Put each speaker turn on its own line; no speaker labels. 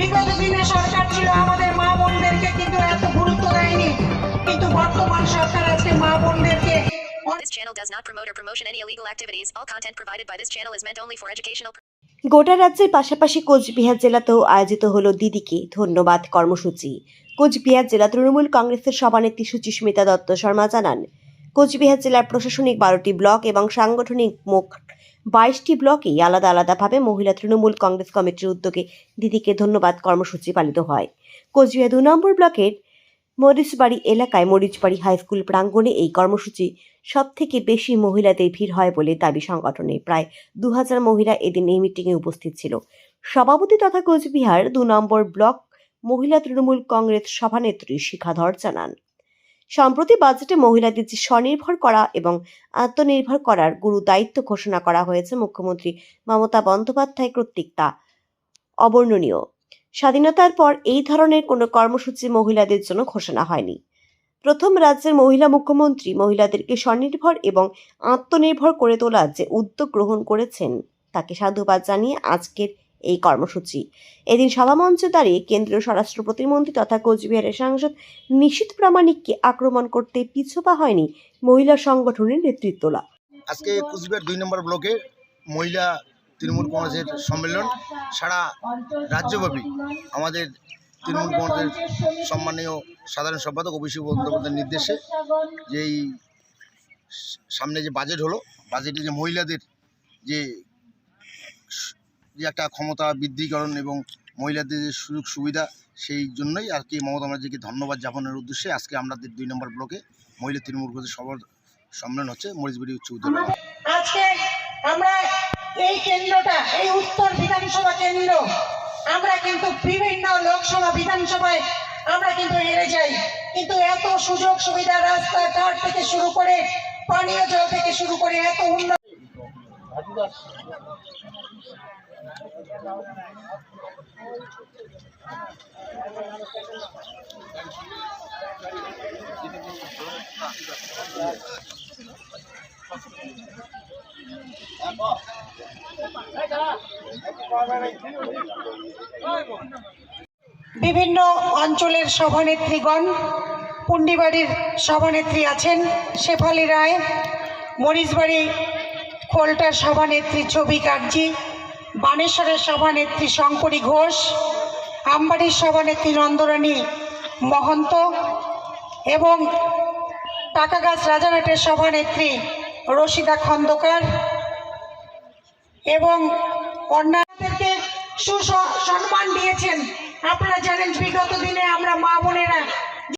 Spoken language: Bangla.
বিগত দিনে সরকার ছিল আমাদের মা বোনদেরকে কিন্তু এত গুরুত্ব দেয়নি। কিন্তু বর্তমান সরকার আজকে মা বোনদেরকে।
This channel does not promote or promotion any illegal activities. All content provided by this channel is meant only for educational
গোটা রাজ্যের পাশাপাশি কোচবিহার জেলাতেও আয়োজিত হলো দিদিকে ধন্যবাদ কর্মসূচি। কোচবিহার জেলা তৃণমূল কংগ্রেসের সভানেত্রী সুচিস্মিতা দত্ত শর্মা জানান কোচবিহার জেলার প্রশাসনিক বারোটি ব্লক এবং সাংগঠনিক মোট বাইশটি ব্লকেই আলাদা আলাদাভাবে মহিলা তৃণমূল কংগ্রেস কমিটির উদ্যোগে দিদিকে ধন্যবাদ কর্মসূচি পালিত হয়। কোচবিহার দু নম্বর ব্লকের মরিচবাড়ি এলাকায় মরিচবাড়ি হাই স্কুল প্রাঙ্গণে এই কর্মসূচি সব থেকে বেশি মহিলাদের ভিড় হয় বলে দাবি সংগঠনের প্রায় দু হাজার মহিলা এদিন এই মিটিংয়ে উপস্থিত ছিল। সভাপতি তথা কোচবিহার দু নম্বর ব্লক মহিলা তৃণমূল কংগ্রেস সভানেত্রী শিখাধর জানান। সম্প্রতি বাজেটে মহিলাদের যে স্বনির্ভর করা এবং আত্মনির্ভর করার গুরু দায়িত্ব ঘোষণা করা হয়েছে মুখ্যমন্ত্রী মমতা বন্দ্যোপাধ্যায় কর্তৃক তা অবর্ণনীয়। স্বাধীনতার পর এই ধরনের কোনো কর্মসূচি মহিলাদের জন্য ঘোষণা হয়নি। প্রথম রাজ্যের মহিলা মুখ্যমন্ত্রী মহিলাদেরকে স্বনির্ভর এবং আত্মনির্ভর করে তোলার যে উদ্যোগ গ্রহণ করেছেন, তাকে সাধুবাদ জানিয়ে আজকের এই কর্মসূচি। এদিন সভামঞ্চে দাঁড়িয়ে কেন্দ্রীয় স্বরাষ্ট্র প্রতিমন্ত্রী তথা কোচবিহারের সাংসদ নিশীত প্রামাণিককে আক্রমণ করতে পিছুপা হয়নি মহিলা সংগঠনের নেতৃত্বরা।
আজকে কুচবিহার দুই নম্বর ব্লকে মহিলা তৃণমূল কংগ্রেসের সম্মেলন সারা রাজ্যব্যাপী আমাদের তৃণমূল কংগ্রেসের সম্মানীয় সাধারণ সম্পাদক অভিষেক বন্দ্যোপাধ্যায়ের নির্দেশে যে এই সামনে যে বাজেট হলো, বাজেটে যে মহিলাদের যে যে একটা ক্ষমতা বৃদ্ধিকরণ এবং মহিলাদের যে সুযোগ সুবিধা, সেই জন্যই আর কি মমতা ব্যানার্জিকে ধন্যবাদ জ্ঞাপনের উদ্দেশ্যে আজকে আমাদের দুই নম্বর ব্লকে মহিলা তৃণমূল কংগ্রেসের সবার সম্মেলন হচ্ছে মরিচবাড়ি উচ্চ বিদ্যালয়।
আজকে আমরা এই কেন্দ্রটা, এই উত্তর বিধানসভা কেন্দ্র, আমরা কিন্তু বিভিন্ন লোকসভা বিধানসভায় আমরা কিন্তু হেরে যাই। কিন্তু এত সুযোগ সুবিধা রাস্তাঘাট থেকে শুরু করে পানীয় জল থেকে শুরু করে এত উন্নত বিভিন্ন অঞ্চলের সভানেত্রীগণ পুন্ডিবাড়ির সভানেত্রী আছেন শেফালি রায় মরিচবাড়ি খোলটার সভানেত্রী ছবি কাকজি বানেশ্বরের সভানেত্রী শঙ্করী ঘোষ, আমবাড়ির সভানেত্রী নন্দরানী মহন্ত এবং টাকাগাছ রাজারহাটের সভানেত্রী রশিদা খন্দকার এবং অন্যান্যদেরকে সুসম্মান দিয়েছেন। আপনারা জানেন বিগত দিনে আমরা মা বোনেরা